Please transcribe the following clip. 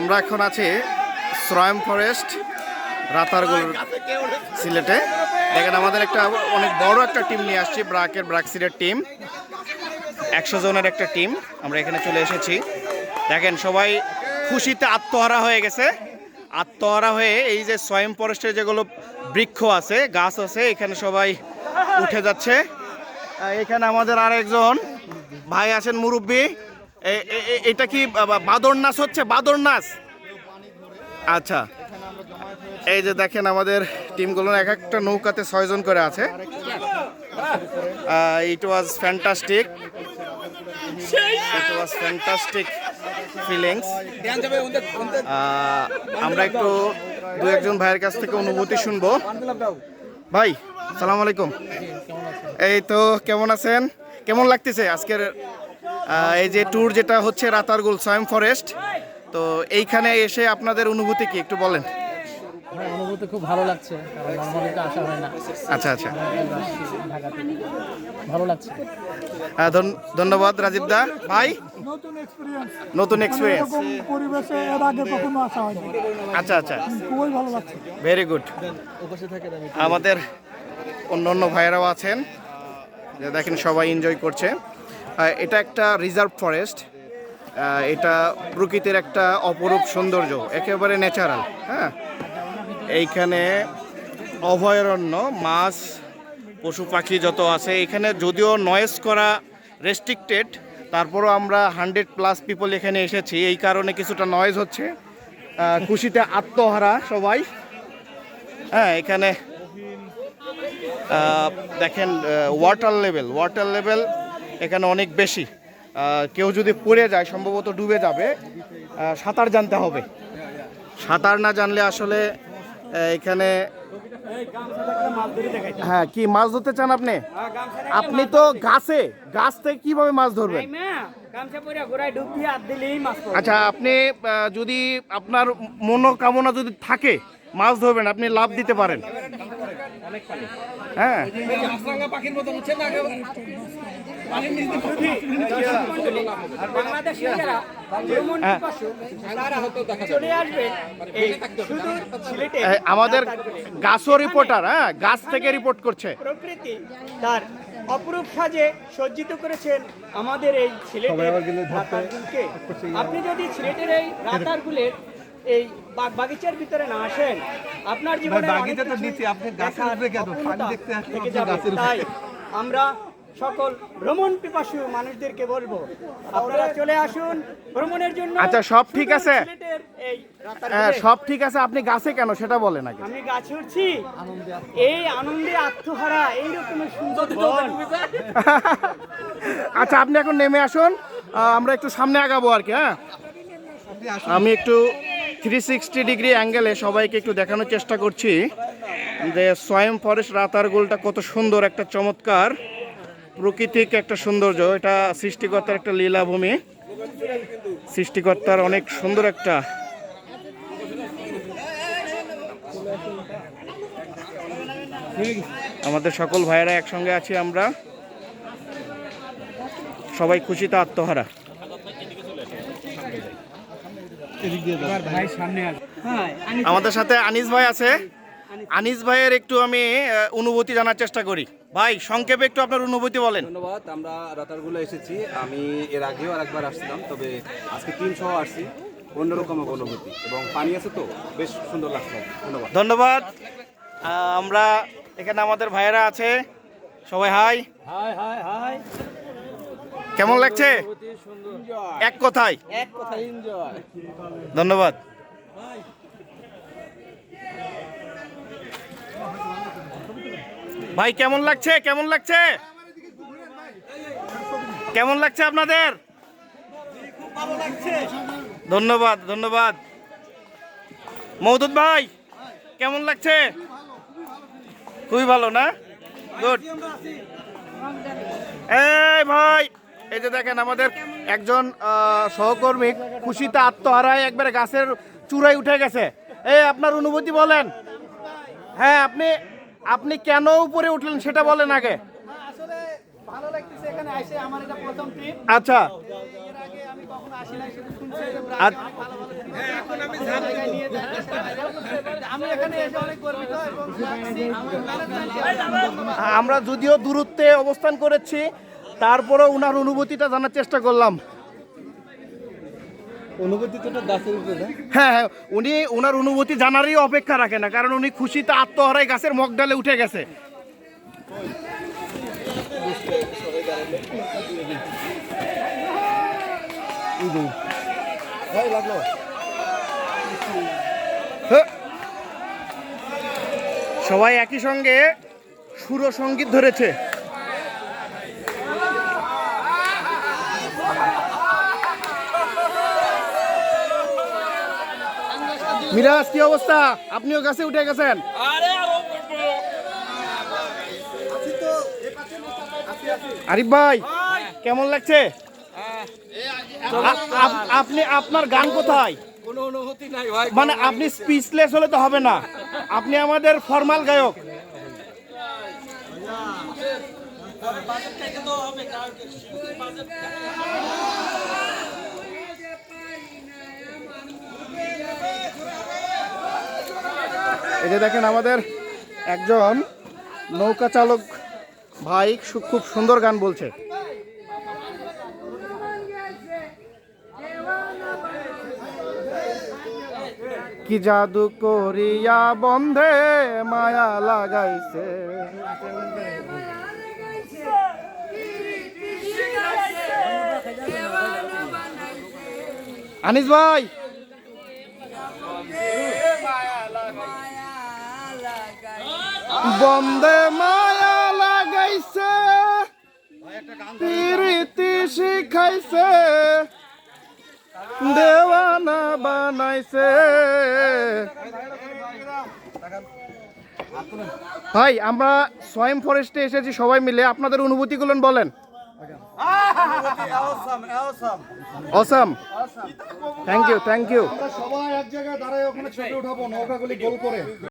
আমরা এখন আছি শ্রয়ম ফরেস্ট, রাতারগুল সিলেটে। দেখেন, আমাদের একটা অনেক বড় একটা টিম নিয়ে আসছি, ব্রাকের ব্রাকসিডের টিম। একশো জনের একটা টিম, আমরা এখানে চলে এসেছি। দেখেন, সবাই খুশিতে আত্মহারা হয়ে গেছে। আত্মহারা হয়ে এই যে স্বয়ং ফরেস্টের যেগুলো বৃক্ষ আছে, গাছ আছে, এখানে সবাই উঠে যাচ্ছে। এখানে আমাদের আর একজন ভাই আছেন মুরব্বী। এটা কি বাদর নাচ হচ্ছে? বাদর নাচ? আচ্ছা। এই যে দেখেন আমাদের টিমগুলো এক একটা নৌকাতে ছয়জন করে আছে। It was fantastic it was fantastic feelings আমরা একটু দু একজন ভাইয়ের কাছ থেকে অনুভূতি শুনব। ভাই, সালাম আলাইকুম। এই তো, কেমন আছেন? কেমন লাগতেছে আজকের এই যে ট্যুর যেটা হচ্ছে রাতারগুল সয়েম ফরেস্ট তো এইখানে এসে আপনাদের অনুভূতি কি একটু বলেন। অনুভূতি খুব ভালো লাগছে কারণ তো আসা হয় না। আচ্ছা আচ্ছা। ভালো লাগছে। ধন- ধন্যবাদ রাজীব দা। ভাই? নতুন এক্সপিরিয়েন্স নতুন এক্সপিরিয়েন্স পরিবেশে এর আগে কখনো আসা হয়নি। আচ্ছা আচ্ছা। খুবই ভালো লাগছে। ভেরি গুড আমাদের অন্য অন্য ভাইয়েরাও আছেন। দেখেন সবাই এনজয় করছে। এটা একটা রিজার্ভ ফরেস্ট এটা প্রকৃতির একটা অপরূপ সৌন্দর্য, একেবারে ন্যাচারাল হ্যাঁ? এইখানে অভয়ারণ্য, মাছ, পশু পাখি যত আছে, এখানে যদিও নয়েজ করা রেস্ট্রিক্টেড তারপরও আমরা হান্ড্রেড প্লাস পিপল এখানে এসেছি, এই কারণে কিছুটা নয়েজ হচ্ছে। খুশিতে আত্মহারা সবাই। হ্যাঁ এখানে দেখেন ওয়াটার লেভেল ওয়াটার লেভেল এখানে অনেক বেশি। কেউ যদি পড়ে যায়, সম্ভবত ডুবে যাবে সাঁতার জানতে হবে। সাঁতার না জানলে আসলে এখানে হ্যাঁ কি মাছ ধরতে চান আপনি? আপনি তো গাছে, গাছ থেকে কীভাবে মাছ ধরবেন? আচ্ছা আপনি যদি আপনার মনোকামনা যদি থাকে মাছ ধরবেন আপনি লাভ দিতে পারেন। হ্যাঁ। হ্যাঁ। আমাদের গাছও রিপোর্টার হ্যাঁ গাছ থেকে রিপোর্ট করছে। প্রকৃতি তার অপরূপ সাজে সজ্জিত করেছেন আমাদের এই রাতারগুলকে। আপনি যদি সিলেটের এই রাতারগুলের এই বাগ বাগিচার ভিতরে না আসেন। আপনার জীবনে বাগিচা তো নিচে আপনি কেন? পানি দেখতে তাই আমরা সকল ভ্রমণ পিপাসু মানুষদেরকে বলব আপনারা চলে আসুন ভ্রমণের জন্য। আচ্ছা, সব ঠিক আছে? এই হ্যাঁ সব ঠিক আছে আপনি গাছে কেন সেটা বলেন আগে। আমি গাছ উঠছি। এই আনন্দে আত্মহারা এইরকম সুন্দর আচ্ছা আপনি এখন নেমে আসুন। আমরা একটু সামনে আগাবো আর কি হ্যাঁ? আমি একটু থ্রি সিক্সটি ডিগ্রি অ্যাঙ্গেলে সবাইকে একটু দেখানোর চেষ্টা করছি যে স্বয়ং ফরেস্ট রাতারগুলটা কত সুন্দর, একটা চমৎকার প্রকৃতিক একটা সৌন্দর্য। এটা সৃষ্টিকর্তার একটা লীলাভূমি। সৃষ্টিকর্তার অনেক সুন্দর একটা আমাদের সকল ভাইয়েরা একসঙ্গে আছি আমরা। সবাই খুশিতে আত্মহারা হ্যাঁ, আনি- আমাদের সাথে আনিস ভাই আছে। আনিস ভাইয়ের একটু আমি অনুভূতি জানার চেষ্টা করি। ভাই সংক্ষেপে একটু আপনার অনুভূতি বলেন। ধন্যবাদ আমরা রাতারগুলো এসেছি। আমি এর আগেও আরেকবার আসছিলাম তবে আজকে টিম সহ আসছি। অন্যরকম অনুভূতি। এবং পানি আছে তো বেশ সুন্দর লাগছে। ধন্যবাদ। ধন্যবাদ। আমরা এখানে আমাদের ভাইয়েরা আছে। সবাই হাই। High high high. কেমন লাগছে? এক কথায়। এক কথা এনজয় ধন্যবাদ। ভাই কেমন লাগছে? কেমন লাগছে? কেমন লাগছে আপনাদের? ধন্যবাদ ধন্যবাদ। মৌদুদ ভাই কেমন লাগছে? খুবই ভালো না? গুড এই ভাই এই যে দেখেন আমাদের একজন সহকর্মী খুশিতে আত্মহারায় একবারে গাছের চূড়ায় উঠে গেছে। এই আপনার অনুভূতি বলেন? হ্যাঁ আপনি আপনি কেন উপরে উঠলেন সেটা বলেন আগে। আচ্ছা। এর আগে আমি কখনো আসি নাই শুধু শুনছি যে আর- ব্রাজিল ভালো ভালো team আছে। এখন আমি জায়গায় নিয়ে যাচ্ছি। আমি এখানে এসে অনেক গর্বিত এবং management-কে আমরা যদিও দূরত্বে অবস্থান করেছি তারপরেও ওনার অনুভূতিটা জানার চেষ্টা করলাম। হ্যাঁ হ্যাঁ উনি ওনার অনুভূতি জানারই অপেক্ষা রাখে না কারণ উনি খুশিতে আত্মহারায় গাছের মগডালে উঠে গেছে। সবাই একই সঙ্গে সুর সংগীত ধরেছে। মিরাজ কি অবস্থা? আপনিও গাছে উঠে গেছেন। আরিফ ভাই কেমন লাগছে? আপ- আপনি আপনার গান কোথায়? মানে আপনি স্পিচলেস হলে তো হবে না। আপনি আমাদের ফর্মাল গায়ক। এই যে দেখেন আমাদের একজন নৌকা চালক ভাই খুব সুন্দর গান বলছে। কি জাদু করিয়া বন্ধে মায়া লাগাইছে। আনিস ভাই! বন্দে মায়া লাগাইছে, প্রীতি শিখাইছে, দেওয়ানা বানাইছে। ভাই, আমরা সোয়েম ফরেস্টে এসেছি, সবাই মিলে। আপনাদের অনুভূতিগুলো বলেন। Awesome thank you thank you সবাই এক জায়গায় দাঁড়ায় ওখানে ছবি উঠাবো, নৌকাগুলি গোল করে।